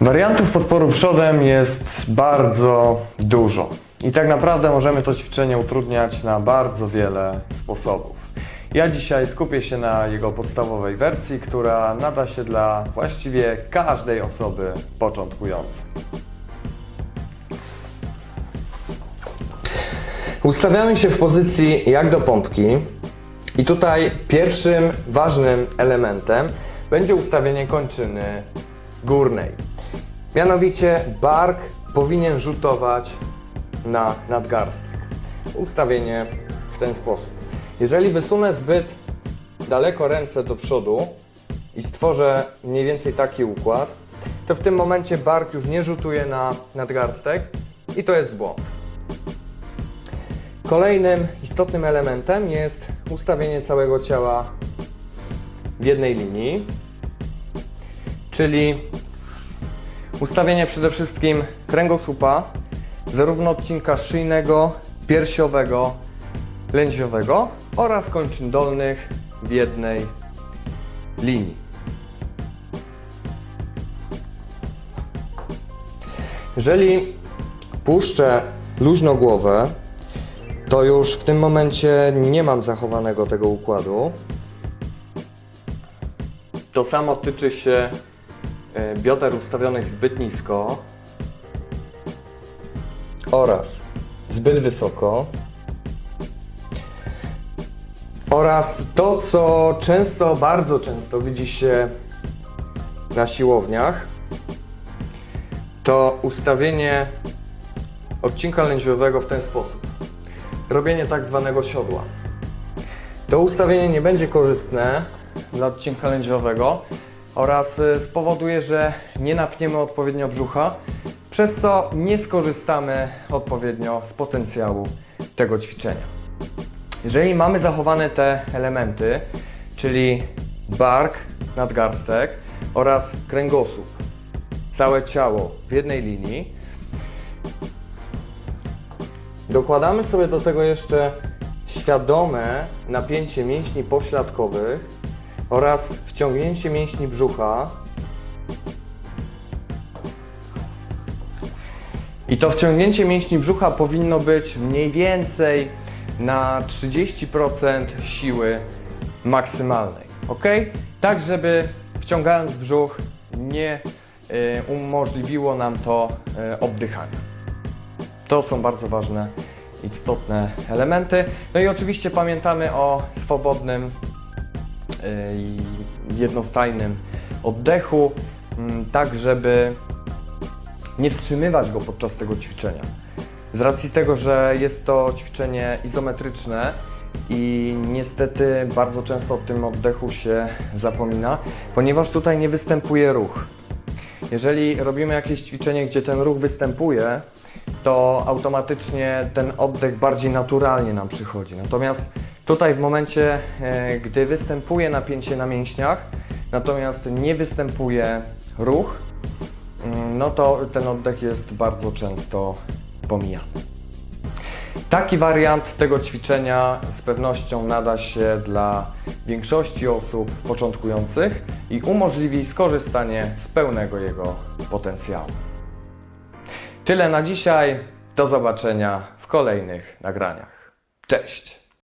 Wariantów podporu przodem jest bardzo dużo. I tak naprawdę możemy to ćwiczenie utrudniać na bardzo wiele sposobów. Ja dzisiaj skupię się na jego podstawowej wersji, która nada się dla właściwie każdej osoby początkującej. Ustawiamy się w pozycji jak do pompki i tutaj pierwszym ważnym elementem będzie ustawienie kończyny górnej. Mianowicie bark powinien rzutować na nadgarstek. Ustawienie w ten sposób. Jeżeli wysunę zbyt daleko ręce do przodu i stworzę mniej więcej taki układ, to w tym momencie bark już nie rzutuje na nadgarstek i to jest błąd. Kolejnym istotnym elementem jest ustawienie całego ciała w jednej linii, czyli ustawienie przede wszystkim kręgosłupa, zarówno odcinka szyjnego, piersiowego, lędźwiowego oraz kończyn dolnych w jednej linii. Jeżeli puszczę luźno głowę, to już w tym momencie nie mam zachowanego tego układu. To samo tyczy się bioder ustawionych zbyt nisko. oraz zbyt wysoko. Oraz to, co często, bardzo często widzi się na siłowniach, to ustawienie odcinka lędźwiowego w ten sposób. Robienie tak zwanego siodła. to ustawienie nie będzie korzystne, dla odcinka lędźwiowego oraz y, spowoduje, że nie napniemy odpowiednio brzucha, przez co nie skorzystamy odpowiednio z potencjału tego ćwiczenia. Jeżeli mamy zachowane te elementy, czyli bark, nadgarstek oraz kręgosłup, całe ciało w jednej linii, Dokładamy sobie do tego jeszcze świadome napięcie mięśni pośladkowych oraz wciągnięcie mięśni brzucha. I to wciągnięcie mięśni brzucha powinno być mniej więcej na 30% siły maksymalnej. ok? Tak, żeby wciągając brzuch nie y, umożliwiło nam to y, oddychania. To są bardzo ważne, istotne elementy. No i oczywiście pamiętamy o swobodnym i jednostajnym oddechu, mm, tak żeby nie wstrzymywać go podczas tego ćwiczenia. Z racji tego, że jest to ćwiczenie izometryczne i niestety bardzo często o tym oddechu się zapomina, ponieważ tutaj nie występuje ruch. Jeżeli robimy jakieś ćwiczenie, gdzie ten ruch występuje, to automatycznie ten oddech bardziej naturalnie nam przychodzi. Natomiast tutaj w momencie, e, gdy występuje napięcie na mięśniach, natomiast nie występuje ruch, mm, no to ten oddech jest bardzo często pomijany. Taki wariant tego ćwiczenia z pewnością nada się dla większości osób początkujących i umożliwi skorzystanie z pełnego jego potencjału. Tyle na dzisiaj. Do zobaczenia w kolejnych nagraniach. Cześć!